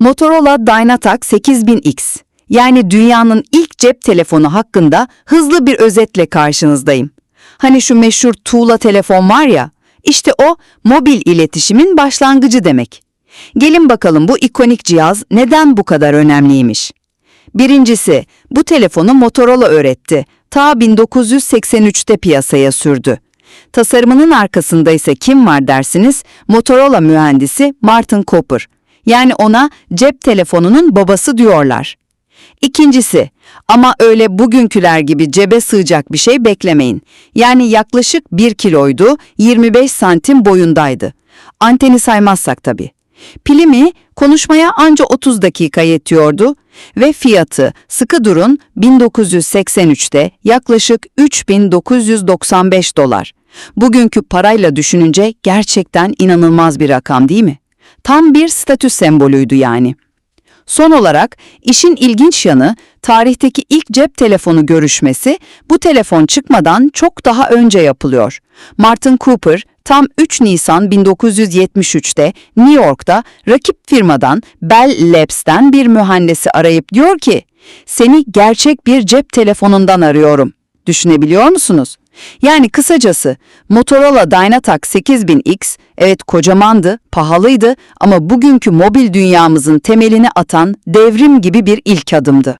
Motorola Dynatac 8000X yani dünyanın ilk cep telefonu hakkında hızlı bir özetle karşınızdayım. Hani şu meşhur tuğla telefon var ya, işte o mobil iletişimin başlangıcı demek. Gelin bakalım bu ikonik cihaz neden bu kadar önemliymiş? Birincisi, bu telefonu Motorola öğretti. Ta 1983'te piyasaya sürdü. Tasarımının arkasında ise kim var dersiniz? Motorola mühendisi Martin Cooper. Yani ona cep telefonunun babası diyorlar. İkincisi, ama öyle bugünküler gibi cebe sığacak bir şey beklemeyin. Yani yaklaşık 1 kiloydu, 25 santim boyundaydı. Anteni saymazsak tabii. Pili mi konuşmaya anca 30 dakika yetiyordu ve fiyatı sıkı durun 1983'te yaklaşık 3995 dolar. Bugünkü parayla düşününce gerçekten inanılmaz bir rakam değil mi? Tam bir statü sembolüydü yani. Son olarak işin ilginç yanı tarihteki ilk cep telefonu görüşmesi bu telefon çıkmadan çok daha önce yapılıyor. Martin Cooper tam 3 Nisan 1973'te New York'ta rakip firmadan Bell Labs'ten bir mühendisi arayıp diyor ki seni gerçek bir cep telefonundan arıyorum. Düşünebiliyor musunuz? Yani kısacası Motorola Dynatac 8000X evet kocamandı, pahalıydı ama bugünkü mobil dünyamızın temelini atan devrim gibi bir ilk adımdı.